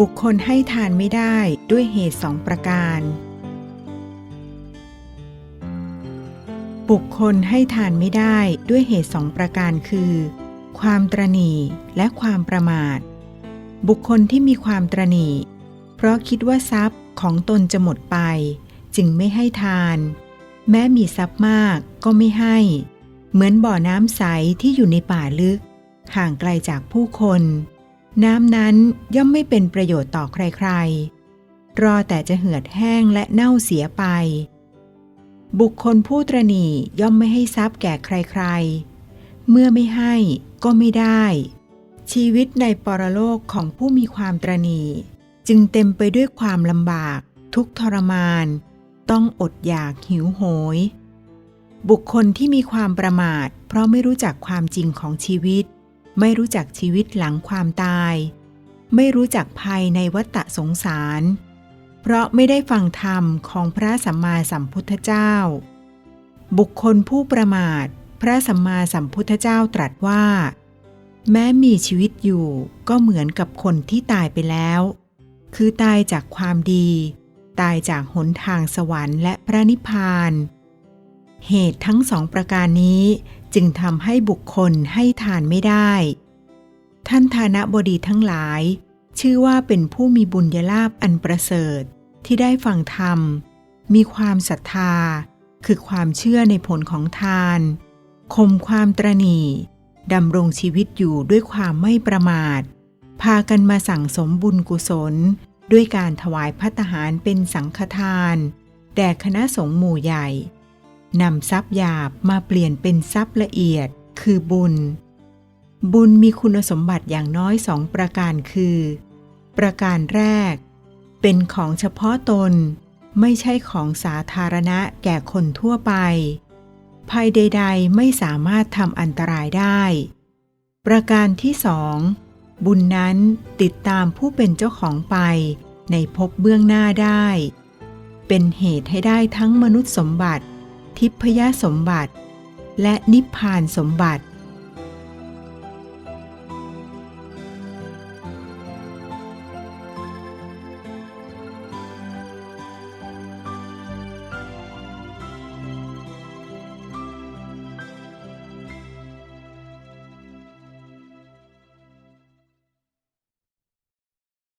บุคคลให้ทานไม่ได้ด้วยเหตุสองประการ บุคคลให้ทานไม่ได้ด้วยเหตุสองประการคือ ความตรณีและความประมาท บุคคลที่มีความตรณีเพราะคิดว่าทรัพย์ของตนจะหมดไป จึงไม่ให้ทาน แม้มีทรัพย์มากก็ไม่ให้ เหมือนบ่อน้ำใสที่อยู่ในป่าลึก ห่างไกลจากผู้คน น้ำนั้นย่อมไม่เป็นประโยชน์ต่อใครๆ รอแต่จะเหือดแห้งและเน่าเสียไป บุคคลผู้ตรณีย่อมไม่ให้ทรัพย์แก่ใครๆ เมื่อไม่ให้ก็ไม่ได้ ชีวิตในปรโลกของผู้มีความตรณีจึงเต็มไปด้วยความลำบาก ทุกทรมาน ต้องอดอยากหิวโหย บุคคลที่มีความประมาท เพราะไม่รู้จักความจริงของชีวิต ไม่รู้จักชีวิตหลังความตาย ไม่รู้จักภัยในวัฏสงสาร เพราะไม่ได้ฟังธรรมของพระสัมมาสัมพุทธเจ้า บุคคลผู้ประมาท พระสัมมาสัมพุทธเจ้าตรัสว่า แม้มีชีวิตอยู่ก็เหมือนกับคนที่ตายไปแล้ว คือตายจากความดี ตายจากหนทางสวรรค์และพระนิพพานเเหตุทั้งสองประการนี้จึงทำให้บุคคลให้ทานไม่ได้ ท่านธานบดีทั้งหลาย ชื่อว่าเป็นผู้มีบุญญาลาภอันประเสริฐที่ได้ฟังธรรม มีความศรัทธา คือความเชื่อในผลของทาน คมความตรณีดำรงชีวิตอยู่ด้วยความไม่ประมาท พากันมาสั่งสมบุญกุศล ด้วยการถวายพัตหารเป็นสังฆทาน แด่คณะสงฆ์หมู่ใหญ่ นำทรัพย์หยาบมาเปลี่ยนเป็นทรัพย์ละเอียด คือบุญ บุญมีคุณสมบัติอย่างน้อยสองประการคือ ประการแรก เป็นของเฉพาะตน ไม่ใช่ของสาธารณะแก่คนทั่วไป ภัยใด ๆ ไม่สามารถทำอันตรายได้ ประการที่สองบุญนั้นติดตามผู้เป็นเจ้าของไปในภพเบื้องหน้าได้ เป็นเหตุให้ได้ทั้งมนุษย์สมบัติ ทิพยสมบัติ และนิพพานสมบัติ